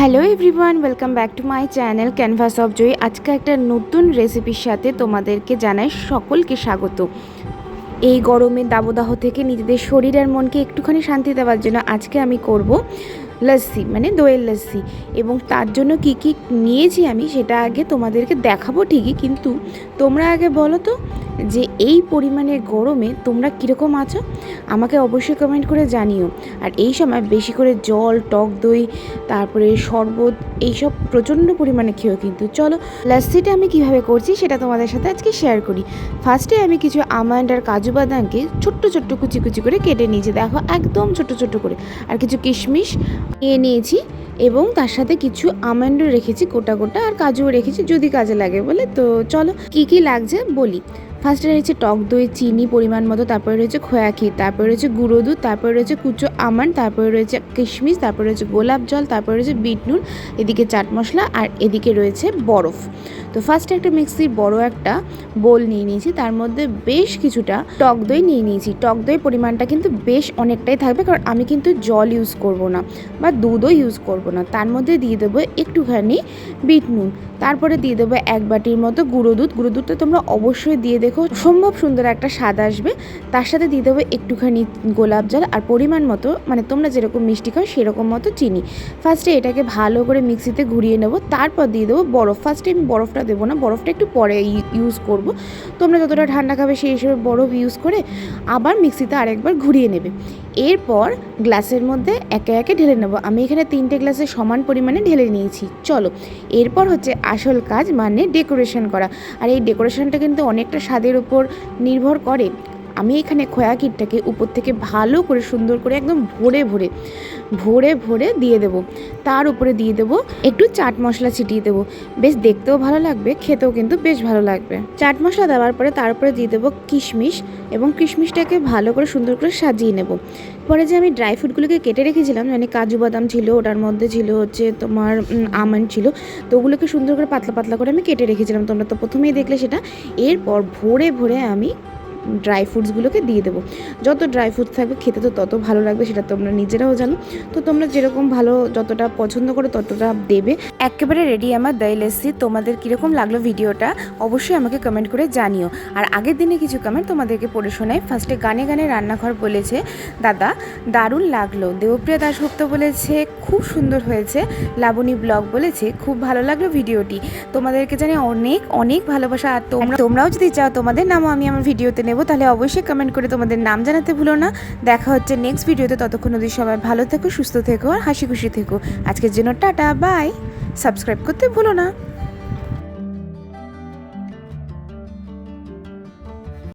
Hello everyone welcome back to my channel canvas of Joy আজকে একটা নতুন রেসিপির সাথে তোমাদেরকে জানাই সকলকে স্বাগত। এই গরমের দাবদাহ থেকে নিজেদের শরীর আর মনকে একটুখানি শান্তি দেওয়ার জন্য আজকে আমি করব লস্যি মানে দইয়ের লস্যি। এবং তার জন্য কি কি নিয়েছি আমি সেটা আগে তোমাদেরকে দেখাবো ঠিকই, কিন্তু তোমরা আগে বলো তো যে এই পরিমাণে গরমে তোমরা কীরকম আছো, আমাকে অবশ্যই কমেন্ট করে জানিও। আর এই সময় বেশি করে জল, টক দই, তারপরে শরবত, এইসব প্রচণ্ড পরিমাণে খেয়েও কিন্তু। চলো লাস্সিটা আমি কীভাবে করছি সেটা তোমাদের সাথে আজকে শেয়ার করি। ফার্স্টে আমি কিছু আমন্ড আর কাজু বাদামকে ছোট্ট ছোট্ট কুচি কুচি করে কেটে নিয়েছি। দেখো, একদম ছোট ছোট করে। আর কিছু কিশমিশ নিয়ে নিয়েছি এবং তার সাথে কিছু আমন্ডও রেখেছি, গোটা গোটা। আর কাজুও রেখেছি, যদি কাজে লাগে বলে। তো চলো, কি কি লাগছে বলি। ফার্স্টে রয়েছে টক দই, চিনি পরিমাণ মতো, তারপরে রয়েছে খোয়া ক্ষীর, তারপরে রয়েছে গুঁড়ো দুধ, তারপরে রয়েছে কুচো আমন্ড, তারপরে রয়েছে কিশমিশ, তারপরে রয়েছে গোলাপ জল, তারপরে রয়েছে বিট নুন, এদিকে চাট মশলা আর এদিকে রয়েছে বরফ। তো ফার্স্টে একটা মিক্সির বড় একটা বোল নিয়ে নিয়েছি, তার মধ্যে বেশ কিছুটা টক দই নিয়ে নিয়েছি। টক দই পরিমাণটা কিন্তু বেশ অনেকটাই থাকবে, কারণ আমি কিন্তু জল ইউজ করব না বা দুধও ইউজ করব না। তার মধ্যে দিয়ে দেবো একটুখানি বিট নুন, তারপরে দিয়ে দেবো এক বাটির মতো গুঁড়ো দুধ। গুঁড়ো দুধটা তোমরা অবশ্যই দিয়ে দেখো সম্ভব সুন্দর একটা স্বাদ আসবে। তার সাথে দিয়ে দেবো একটুখানি গোলাপ জল আর পরিমাণ মতো মানে তোমরা যেরকম মিষ্টি খাও সেরকম মতো চিনি। ফার্স্টে এটাকে ভালো করে মিক্সিতে ঘুরিয়ে নেব, তারপর দিয়ে দেবো বরফ। ফার্স্টে আমি বরফটা দেবো না, বরফটা একটু পরে ইউজ করব। তোমরা যতটা ঠান্ডা খাবে সেই হিসেবে বরফ ইউজ করে আবার মিক্সিতে আরেকবার ঘুরিয়ে নেবে। এরপর গ্লাসের মধ্যে একে একে ঢেলে নেব। আমি এখানে তিনটে গ্লাসে সমান পরিমাণে ঢেলে নিয়েছি। চলো, এরপর হচ্ছে আসল কাজ মানে ডেকোরেশন করা। আর এই ডেকোরেশনটা কিন্তু অনেকটা স্বাদের উপর নির্ভর করে। আমি এখানে খোয়া কিটটাকে উপর থেকে ভালো করে সুন্দর করে একদম ভরে ভরে ভরে ভরে দিয়ে দেবো। তার উপরে দিয়ে দেবো একটু চাট মশলা ছিটিয়ে দেবো। বেশ দেখতেও ভালো লাগবে, খেতেও কিন্তু বেশ ভালো লাগবে। চাট মশলা দেওয়ার পরে তার উপরে দিয়ে দেবো কিশমিশ এবং কিশমিশটাকে ভালো করে সুন্দর করে সাজিয়ে নেব। পরে যে আমি ড্রাই ফ্রুটগুলোকে কেটে রেখেছিলাম মানে কাজু বাদাম ছিল, ওটার মধ্যে ছিল হচ্ছে তোমার আমন্ড ছিল, তো ওগুলোকে সুন্দর করে পাতলা পাতলা করে আমি কেটে রেখেছিলাম। তোমরা তো প্রথমেই দেখলে সেটা। এরপর ভরে ভরে আমি ড্রাই ফ্রুটসগুলোকে দিয়ে দেবো। যত ড্রাই ফ্রুটস থাকবে খেতে তো তত ভালো লাগবে, সেটা তোমরা নিজেরাও জানো। তো তোমরা যেরকম ভালো যতটা পছন্দ করো ততটা দেবে। একেবারে রেডি আমার দই লেসি তোমাদের কীরকম লাগল ভিডিওটা অবশ্যই আমাকে কমেন্ট করে জানিও। আর আগের দিনে কিছু কমেন্ট তোমাদেরকে পড়ে শোনাই। ফার্স্টে গানে গানে রান্নাঘর বলেছে, দাদা, দারুণ লাগল। দেবপ্রিয়া দাশগুপ্ত বলেছে, খুব সুন্দর হয়েছে। লাবণী ব্লগ বলেছে, খুব ভালো লাগল ভিডিওটি। তোমাদেরকে জানি অনেক অনেক ভালোবাসা। আর তোমরা, তোমরাও যদি চাও তোমাদের নামও আমি আমার ভিডিওতে নেব, তাহলে অবশ্যই কমেন্ট করে তোমাদের নাম জানাতে ভুলো না। দেখা হচ্ছে নেক্সট ভিডিওতে ততক্ষণ অবধি সবাই ভালো থেকো, সুস্থ থেকো আর হাসি খুশি থেকো। আজকের জন্য টাটা বাই সাবস্ক্রাইব করতে ভুলো না।